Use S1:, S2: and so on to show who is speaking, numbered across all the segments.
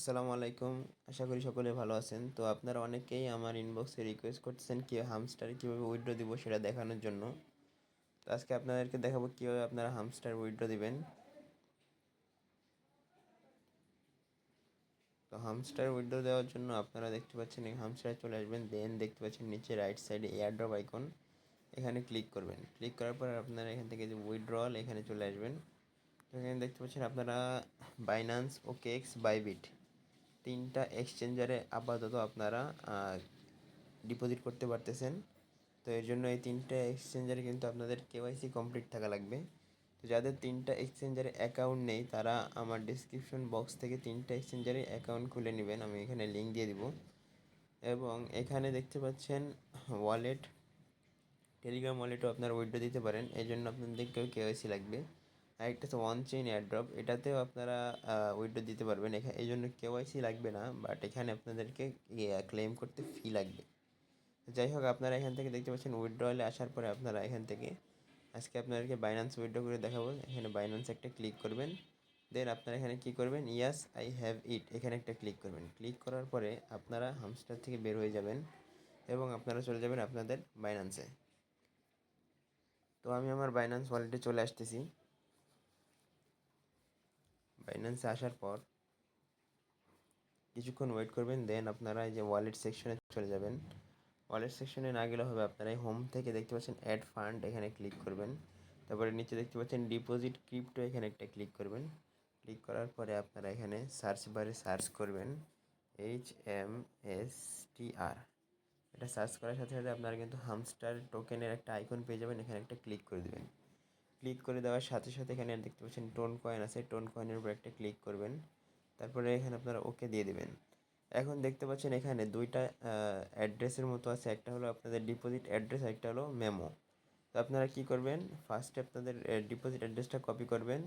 S1: আসসালামু আলাইকুম। আশা করি সকলে ভালো আছেন। তো আপনারা অনেকেই আমার ইনবক্সে রিকোয়েস্ট করতেছেন কি হামস্টার কীভাবে উইড্রো দিব সেটা দেখানোর জন্য। তো আজকে আপনাদেরকে দেখাবো কীভাবে আপনারা হামস্টার উইড্রো দিবেন। তো হামস্টার উইড্রো দেওয়ার জন্য আপনারা দেখতে পাচ্ছেন এই হামস্টারে চলে আসবেন। দেন দেখতে পাচ্ছেন নিচে রাইট সাইডে এয়ারড্রপ আইকন এখানে ক্লিক করবেন। ক্লিক করার পর আপনারা এখান থেকে যে উইথড্রল এখানে চলে আসবেন। এখানে দেখতে পাচ্ছেন আপনারা বাইন্যান্স ও কেক্স বাইবিট তিনটা এক্সচেঞ্জারে আপাতত আপনারা ডিপোজিট করতে পারতেছেন। তো এর জন্য এই তিনটা এক্সচেঞ্জারে কিন্তু আপনাদের কেওয়াইসি কমপ্লিট থাকা লাগবে। তো যাদের তিনটা এক্সচেঞ্জারে অ্যাকাউন্ট নেই, তারা আমার ডিসক্রিপশন বক্স থেকে তিনটা এক্সচেঞ্জারে অ্যাকাউন্ট খুলে নেবেন। আমি এখানে লিঙ্ক দিয়ে দিব। এবং এখানে দেখতে পাচ্ছেন ওয়ালেট টেলিগ্রাম ওয়ালেটও আপনার উইড্রো দিতে পারেন। এই জন্য আপনাদেরকেও কেওয়াইসি লাগবে। আরেকটা হচ্ছে ওয়ান চেইন এয়ারড্রপ এটাতেও আপনারা উইড্রো দিতে পারবেন। এখানে এই জন্য কেওয়াইসি লাগবে না বাট এখানে আপনাদেরকে ক্লেম করতে ফি লাগবে। যাই হোক, আপনারা এখান থেকে দেখতে পাচ্ছেন উইড্রলে আসার পরে আপনারা এখান থেকে, আজকে আপনাদেরকে বাইন্যান্স উইড্রো করে দেখাবো। এখানে বাইন্যান্স একটা ক্লিক করবেন। দেন আপনারা এখানে কী করবেন? ইয়াস আই হ্যাভ ইট এখানে একটা ক্লিক করবেন। ক্লিক করার পরে আপনারা হামস্টার থেকে বের হয়ে যাবেন এবং আপনারা চলে যাবেন আপনাদের বাইন্যান্সে তো আমি আমার বাইন্যান্স ওয়ালেটে চলে আসতেছি। বাইন্যান্সে আসার পর কিছুক্ষণ ওয়েট করবেন দেন আপনারা এই যে ওয়ালেট সেকশনে চলে যাবেন। ওয়ালেট সেকশনে না গেলে হবে আপনারা হোম থেকে দেখতে পাচ্ছেন অ্যাড ফান্ড এখানে ক্লিক করবেন। তারপরে নিচে দেখতে পাচ্ছেন ডিপোজিট ক্রিপ্টো এখানে একটা ক্লিক করবেন। ক্লিক করার পরে আপনারা এখানে সার্চ বারে সার্চ করবেন। এইচ এম এস টি আর এটা সার্চ করার সাথে সাথে আপনারা কিন্তু হামস্টার টোকেনের একটা আইকন পেয়ে যাবেন, এখানে একটা ক্লিক করে দেবেন। ক্লিক করে দেওয়ার সাথে সাথে এখানে দেখতে পাচ্ছেন টোন কয়েন আছে টোন কয়েনের উপর একটা ক্লিক করবেন। তারপরে এখানে আপনারা ওকে দিয়ে দেবেন। এখন দেখতে পাচ্ছেন এখানে দুইটা অ্যাড্রেসের মতো আছে। একটা হলো আপনাদের ডিপোজিট অ্যাড্রেস একটা হলো মেমো তো আপনারা কি করবেন? ফার্স্টে আপনাদের ডিপোজিট অ্যাড্রেসটা কপি করবেন।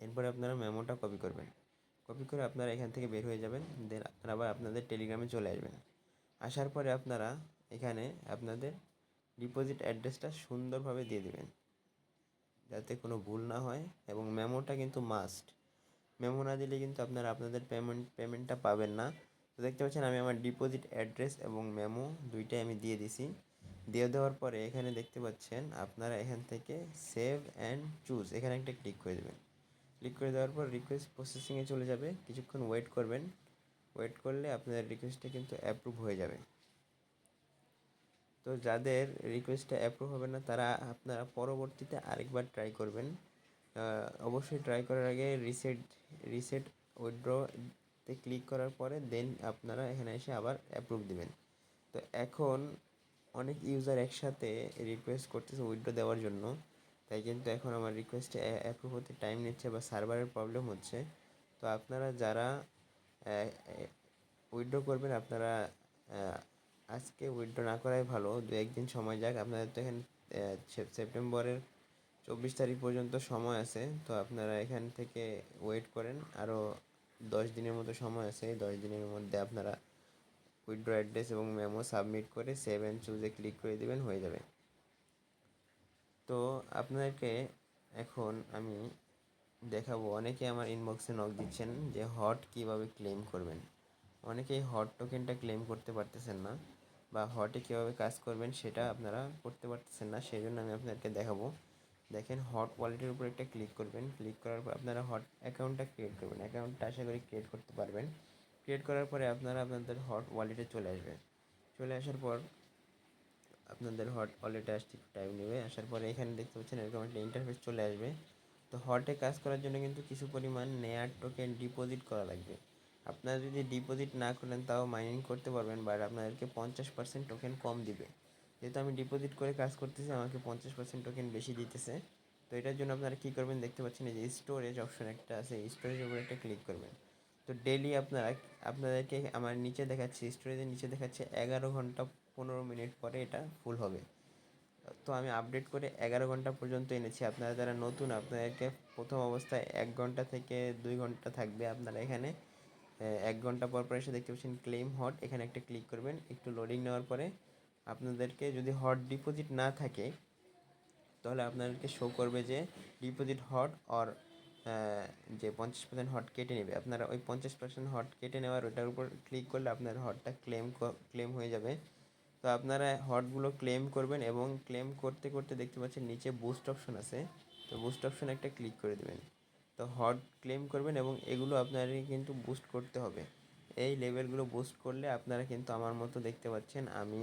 S1: এরপরে আপনারা মেমোটা কপি করবেন। কপি করে আপনারা এখান থেকে বের হয়ে যাবেন। দেন আপনারা আবার আপনাদের টেলিগ্রামে চলে আসবেন। আসার পরে আপনারা এখানে আপনাদের ডিপোজিট অ্যাড্রেসটা সুন্দরভাবে দিয়ে দেবেন। যাতে কোনো ভুল না হয় এবং মেমোটা কিন্তু মাস্ট মেমো না দিলে কিন্তু আপনারা আপনাদের পেমেন্ট পেমেন্টটা পাবেন না। তো দেখতে পাচ্ছেন আমি আমার ডিপোজিট অ্যাড্রেস এবং মেমো দুইটাই আমি দিয়ে দিছি। দিয়ে দেওয়ার পরে এখানে দেখতে পাচ্ছেন আপনারা এখান থেকে সেভ অ্যান্ড চুজ এখানে একটা ক্লিক করে দেবেন। ক্লিক করে দেওয়ার পর রিকোয়েস্ট প্রসেসিংয়ে চলে যাবে। কিছুক্ষণ ওয়েট করবেন। ওয়েট করলে আপনাদের রিকোয়েস্টটা কিন্তু অ্যাপ্রুভ হয়ে যাবে। তো যাদের রিকোয়েস্টটা অ্যাপ্রুভ হবে না, তারা আপনারা পরবর্তীতে আরেকবার ট্রাই করবেন। অবশ্যই ট্রাই করার আগে রিসেট রিসেট উইথড্রতে ক্লিক করার পরে দেন আপনারা এখানে এসে আবার অ্যাপ্রুভ দেবেন। তো এখন অনেক ইউজার একসাথে রিকোয়েস্ট করতেছে উইথড্র দেওয়ার জন্য। তাই কিন্তু এখন আমার রিকোয়েস্টে অ্যাপ্রুভ হতে টাইম নিচ্ছে বা সার্ভারের প্রবলেম হচ্ছে। তো আপনারা যারা উইথড্র করবেন, আপনারা আজকে উইথড্র না করাই ভালো। দু একদিন সময় যাক। আপনাদের তো এখানে সেপ্টেম্বরের চব্বিশ তারিখ পর্যন্ত সময় আছে। তো আপনারা এখান থেকে ওয়েট করেন। আরও দশ দিনের মতো সময় আছে। দশ দিনের মধ্যে আপনারা উইথড্র অ্যাড্রেস এবং মেমো সাবমিট করে সেভ অ্যান্ড চুজে ক্লিক করে দেবেন, হয়ে যাবে। তো আপনাদেরকে এখন আমি দেখাবো। অনেকে আমার ইনবক্সে নক দিচ্ছেন যে হট কীভাবে ক্লেম করবেন। অনেকেই হট টোকেনটা ক্লেম করতে পারতেছেন না। বা হটে কীভাবে কাজ করবেন সেটা আপনারা করতে পারতেছেন না, সেই জন্য আমি আপনাদেরকে দেখাবো। দেখেন হট ওয়ালেটের উপর একটা ক্লিক করবেন। ক্লিক করার পর আপনারা হট অ্যাকাউন্টটা ক্রিয়েট করবেন। অ্যাকাউন্টটা আশা করি ক্রিয়েট করতে পারবেন। ক্রিয়েট করার পরে আপনারা আপনাদের হট ওয়ালেটে চলে আসবেন চলে আসার পর আপনাদের হট ওয়ালেটে আসতে টাইম নেবে। আসার পরে এখানে দেখতে পাচ্ছেন এরকম একটা ইন্টারফেস চলে আসবে। তো হটে কাজ করার জন্য কিন্তু কিছু পরিমাণ নেয়ার টোকেন ডিপোজিট করা লাগবে। আপনারা যদি ডিপোজিট না করেন, তাও মাইনিং করতে পারবেন বাট আপনাদেরকে পঞ্চাশ পার্সেন্ট টোকেন কম দিবে। যেহেতু আমি ডিপোজিট করে কাজ করতেছি, আমাকে পঞ্চাশ পার্সেন্ট টোকেন বেশি দিতেছে। তো এটার জন্য আপনারা কী করবেন দেখতে পাচ্ছেন যে স্টোরেজ অপশন একটা আছে স্টোরেজের উপরে একটা ক্লিক করবেন। তো ডেলি আপনারা, আপনাদেরকে আমার নিচে দেখাচ্ছে স্টোরেজের নিচে দেখাচ্ছে, এগারো ঘণ্টা পনেরো মিনিট পরে এটা ফুল হবে। তো আমি আপডেট করে এগারো ঘণ্টা পর্যন্ত এনেছি। আপনারা যারা নতুন, আপনাদেরকে প্রথম অবস্থায় এক ঘণ্টা থেকে দুই ঘণ্টা থাকবে আপনারা এখানে। এক ঘণ্টা পর পর এসে দেখতে পাচ্ছেন ক্লেম হট এখানে একটা ক্লিক করবেন, একটু লোডিং নেওয়ার পরে আপনাদেরকে যদি হট ডিপোজিট না থাকে, তাহলে আপনাদেরকে শো করবে যে ডিপোজিট হট অর যে পঞ্চাশ পার্সেন্ট হট কেটে নেবে। আপনারা ওই পঞ্চাশ পার্সেন্ট হট কেটে নেওয়ার ওটার উপর ক্লিক করলে আপনার হটটা ক্লেম ক্লেম হয়ে যাবে। তো আপনারা হটগুলো ক্লেম করবেন এবং ক্লেম করতে করতে দেখতে পাচ্ছেন নিচে বুস্ট অপশন আছে। তো বুস্ট অপশন একটা ক্লিক করে দেবেন। তো হট ক্লেম করবেন এবং এগুলো আপনারই কিন্তু বুস্ট করতে হবে। এই লেভেলগুলো বুস্ট করলে আপনারা কিন্তু আমার মতো দেখতে পাচ্ছেন আমি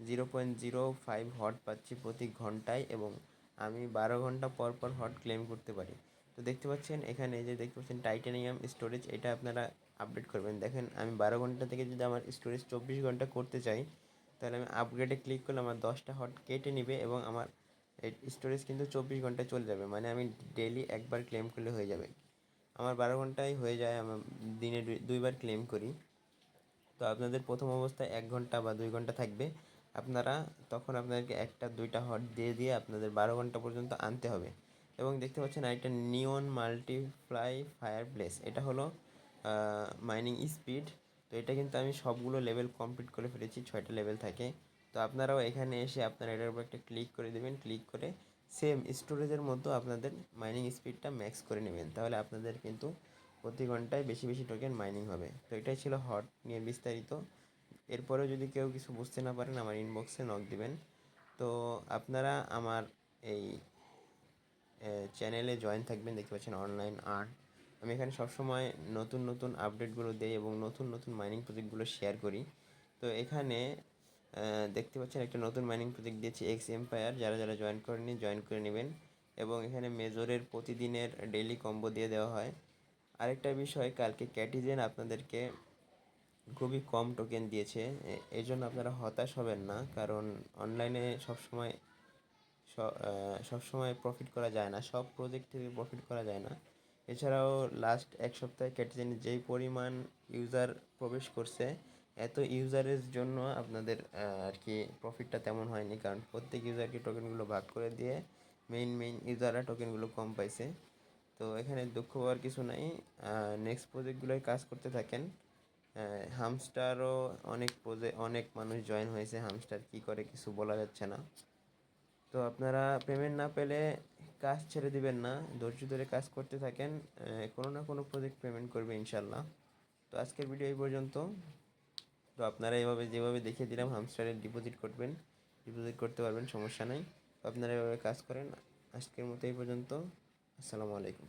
S1: জিরো পয়েন্ট জিরো ফাইভ হট পাচ্ছি প্রতি ঘন্টায় এবং আমি বারো ঘণ্টা পর পর হট ক্লেম করতে পারি। তো দেখতে পাচ্ছেন এখানে যে দেখতে পাচ্ছেন টাইটানিয়াম স্টোরেজ এটা আপনারা আপডেট করবেন। দেখেন আমি বারো ঘণ্টা থেকে যদি আমার স্টোরেজ চব্বিশ ঘণ্টা করতে চাই, তাহলে আমি আপগ্রেডে ক্লিক করলে আমার দশটা হট কেটে নেবে এবং আমার স্টোরেজ কিন্তু চব্বিশ ঘন্টায় চলে যাবে। মানে আমি ডেলি একবার ক্লেম করলে হয়ে যাবে। আমার বারো ঘন্টায় হয়ে যায় আমার দিনে দুই- দুইবার ক্লেম করি। তো আপনাদের প্রথম অবস্থায় এক ঘণ্টা বা দুই ঘণ্টা থাকবে। আপনারা তখন আপনাদেরকে একটা, দুইটা হট দিয়ে দিয়ে আপনাদের বারো ঘণ্টা পর্যন্ত আনতে হবে। এবং দেখতে পাচ্ছেন আরেকটা নিয়ন মাল্টিপ্লাই ফায়ার প্লেস এটা হলো মাইনিং স্পিড তো এটা কিন্তু আমি সবগুলো লেভেল কমপ্লিট করে ফেলেছি, ছয়টা লেভেল থাকে। তো আপনারাও এখানে এসে আপনারা এটার উপর একটা ক্লিক করে দেবেন ক্লিক করে সেম স্টোরেজের মতো আপনাদের মাইনিং স্পিডটা ম্যাক্স করে নেবেন। তাহলে আপনাদের কিন্তু প্রতি ঘন্টায় বেশি বেশি টোকেন মাইনিং হবে। তো এটাই ছিল হট নিয়ে বিস্তারিত। এরপরেও যদি কেউ কিছু বুঝতে না পারেন, আমার ইনবক্সে নক দিবেন। তো আপনারা আমার এই চ্যানেলে জয়েন থাকবেন। দেখতে পাচ্ছেন অনলাইন আর্ট আমি এখানে সবসময় নতুন নতুন আপডেটগুলো দেই এবং নতুন নতুন মাইনিং প্রজেক্টগুলো শেয়ার করি। তো এখানে দেখতে পাচ্ছেন একটা নতুন মাইনিং প্রজেক্ট দিয়েছি এক্স এম্পায়ার যারা যারা জয়েন করেনি জয়েন করে নেবেন। এবং এখানে মেজরের প্রতিদিনের ডেইলি কম্বো দিয়ে দেওয়া হয়। আরেকটা বিষয়, কালকে ক্যাটিজেন আপনাদেরকে খুবই কম টোকেন দিয়েছে। এই জন্য আপনারা হতাশ হবেন না, কারণ অনলাইনে সবসময় সবসময় প্রফিট করা যায় না, সব প্রজেক্ট থেকে প্রফিট করা যায় না। এছাড়াও লাস্ট এক সপ্তাহে ক্যাটিজেনে যেই পরিমাণ ইউজার প্রবেশ করছে এত ইউজারের জন্য আপনাদের আর কি প্রফিটটা তেমন হয়নি। কারণ প্রত্যেক ইউজারকে টোকেনগুলো ভাগ করে দিয়ে মেইন মেইন ইউজাররা টোকেনগুলো কম পাইছে। তো এখানে দুঃখ পাওয়ার কিছু নাই। নেক্সট প্রজেক্টগুলোয় কাজ করতে থাকেন। হামস্টারও অনেক প্রজেক্ট অনেক মানুষ জয়েন হয়েছে। হামস্টার কী করে কিছু বলা যাচ্ছে না। তো আপনারা পেমেন্ট না পেলে কাজ ছেড়ে দিবেন না। ধৈর্য ধরে কাজ করতে থাকেন। কোনো না কোনো প্রজেক্ট পেমেন্ট করবে ইনশাল্লাহ তো আজকের ভিডিও এই পর্যন্ত। তো আপনারা এভাবে যেভাবে দেখিয়ে দিলাম হামস্টারে ডিপোজিট করবেন ডিপোজিট করতে পারবেন, সমস্যা নাই। তো আপনারা এভাবে কাজ করেন, আজকের মতো এই পর্যন্ত। আসসালামু আলাইকুম।